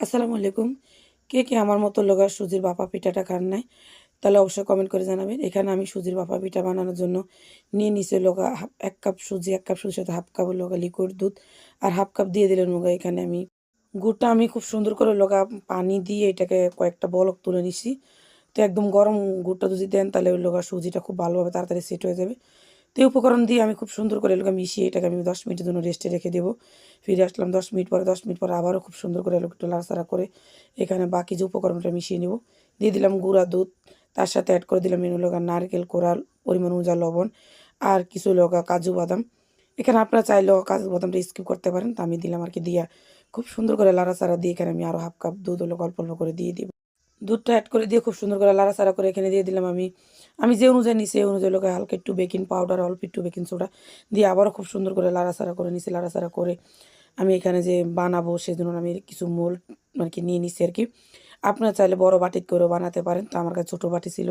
আসসালামু আলাইকুম। কে কে আমার মতো লোক আর সুজির বাপা পিঠাটা খান নাই, তাহলে অবশ্যই কমেন্ট করে জানাবেন। এখানে আমি সুজির বাপা পিঠা বানানোর জন্য নিয়ে নিচে লোকা এক কাপ সুজি, এক কাপ সুজির সাথে হাফ কাপ লোকা লিকুইড দুধ আর হাফ কাপ দিয়ে দিলেন লোকা এখানে আমি গুড়টা আমি খুব সুন্দর করে লোকা পানি দিয়ে এটাকে কয়েকটা বলক তুলে নিছি। তো একদম গরম গুড়টা যদি দেন তাহলে ওই লোকা সুজিটা খুব ভালোভাবে তাড়াতাড়ি সেট হয়ে যাবে। তো এই উপকরণ দিয়ে আমি খুব সুন্দর করে এলাকা মিশিয়ে এটাকে আমি দশ মিনিটের জন্য রেস্টে রেখে দেবো। ফিরে আসলাম দশ মিনিট পরে, দশ মিনিট পরে আবারও খুব সুন্দর করে এলাকা একটু লাড়াচাড়া করে এখানে বাকি যে উপকরণটা মিশিয়ে নেব। দিয়ে দিলাম গুঁড়া দুধ, তার সাথে অ্যাড করে দিলাম এনে লগা নারকেল, কোরাল, পরিমাণ অনুযায়ী লবণ আর কিছু লগা কাজু বাদাম। এখানে আপনারা চাইলেও কাজু বাদামটা স্কিপ করতে পারেন। তা আমি দিলাম আর কি, দিয়া খুব সুন্দর করে লাড়াচাড়া দিয়ে এখানে আমি আরও হাফ কাপ দুধ হলো অল্প অল্প করে দিয়ে দিব। দুধটা অ্যাড করে দিয়ে খুব সুন্দর করে লাড়াচাড়া করে এখানে দিয়ে দিলাম আমি। আমি যে অনুযায়ী নিছি সেই অনুযায়ী লোকে হালকা একটু বেকিং পাউডার অল্প একটু বেকিং সোডা দিয়ে আবারও খুব সুন্দর করে লাড়াচাড়া করে নিছি, লাড়াচাড়া করে আমি এখানে যে বানাবো সেজন্য আমি কিছু মোল আর কি নিয়ে নিছি আর কি আপনারা চাইলে বড় বাটি করেও বানাতে পারেন, তো আমার কাছে ছোটো বাটি ছিল।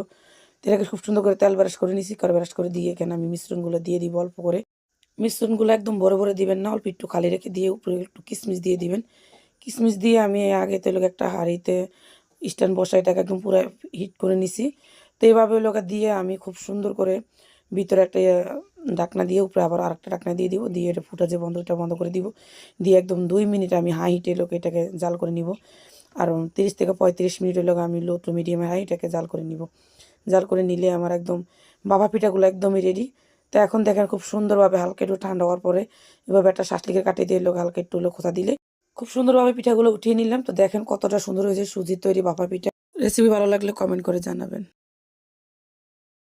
এটাকে খুব সুন্দর করে তেল ব্রাশ করে নিছি করে ব্রাশ করে দিয়ে এখানে আমি মিশ্রণগুলো দিয়ে দিব অল্প করে। মিশ্রণগুলো একদম বড় বড় দিবেন না, অল্প একটু খালি রেখে দিয়ে উপরে একটু কিশমিশ দিয়ে দিবেন। কিশমিশ দিয়ে আমি আগে তেলে একটা হাঁড়িতে স্ট্যান্ড বসা এটাকে একদম পুরো হিট করে নিছি। তো এইভাবে লোকে দিয়ে আমি খুব সুন্দর করে ভিতরে একটা ঢাকনা দিয়ে উপরে আবার আরেকটা ঢাকনা দিয়ে দিব, দিয়ে এটা ফুটা যে বন্ধ ওটা বন্ধ করে দিব। দিয়ে একদম দুই মিনিট আমি হাই হিটে লোকে এটাকে জাল করে নিব। আর তিরিশ থেকে পঁয়ত্রিশ মিনিটের লোক আমি লো টু মিডিয়ামে হাই এটাকে জাল করে নিব। জাল করে নিলে আমার একদম বাবা পিঠাগুলো একদমই রেডি তো এখন দেখেন খুব সুন্দরভাবে হালকা একটু ঠান্ডা হওয়ার পরে এভাবে একটা শাসলিকে কাটিয়ে দিয়ে লোক হালকা একটু লোক খোঁচা দিলে খুব সুন্দরভাবে পিঠাগুলো উঠিয়ে নিলাম। তো দেখেন কতটা সুন্দর হয়েছে সুজির তৈরি বাপা পিঠা। রেসিপি ভালো লাগলে কমেন্ট করে জানাবেন।